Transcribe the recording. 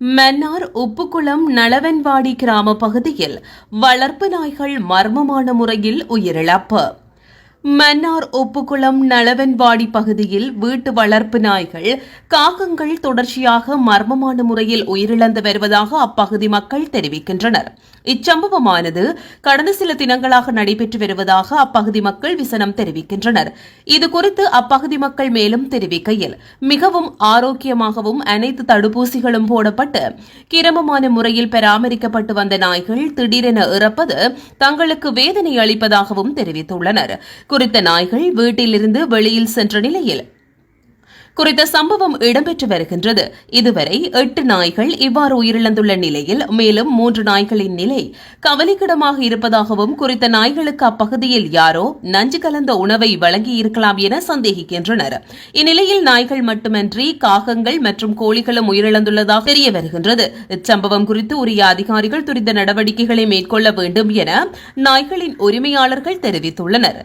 மன்னார் உப்புக்குளம் நளவன்வாடி கிராம பகுதியில் வளர்ப்பு நாய்கள் மர்மமான முறையில் உயிரிழப்பு. மன்னார் உப்புக்குளம் நளவன்வாடி பகுதியில் வீட்டு வளர்ப்பு நாய்கள் காகங்கள் தொடர்ச்சியாக மர்மமான முறையில் உயிரிழந்து வருவதாக அப்பகுதி மக்கள் தெரிவிக்கின்றனர். இச்சம்பவமானது கடந்த சில தினங்களாக நடைபெற்று வருவதாக அப்பகுதி மக்கள் விசனம் தெரிவிக்கின்றனர். இதுகுறித்து அப்பகுதி மக்கள் மேலும் தெரிவிக்கையில் மிகவும் ஆரோக்கியமாகவும் அனைத்து தடுப்பூசிகளும் போடப்பட்டு கிரமமான முறையில் பராமரிக்கப்பட்டு வந்த நாய்கள் திடீரென இறப்பது தங்களுக்கு வேதனை அளிப்பதாகவும் தெரிவித்துள்ளனர். குறித்த நாய்கள் வீட்டிலிருந்து வெளியில் சென்ற நிலையில் குறித்த சம்பவம் இடம்பெற்று வருகின்றது. இதுவரை எட்டு நாய்கள் இவ்வாறு உயிரிழந்துள்ள நிலையில் மேலும் மூன்று நாய்களின் நிலை கவலைக்கிடமாக இருப்பதாகவும் குறித்த நாய்களுக்கு அப்பகுதியில் யாரோ நஞ்சு கலந்த உணவை வழங்கியிருக்கலாம் என சந்தேகிக்கின்றனர். இந்நிலையில் நாய்கள் மட்டுமன்றி காகங்கள் மற்றும் கோழிகளும் உயிரிழந்துள்ளதாக தெரிய வருகின்றது. இச்சம்பவம் குறித்து உரிய அதிகாரிகள் துரித நடவடிக்கைகளை மேற்கொள்ள வேண்டும் என நாய்களின் உரிமையாளர்கள் தெரிவித்துள்ளனர்.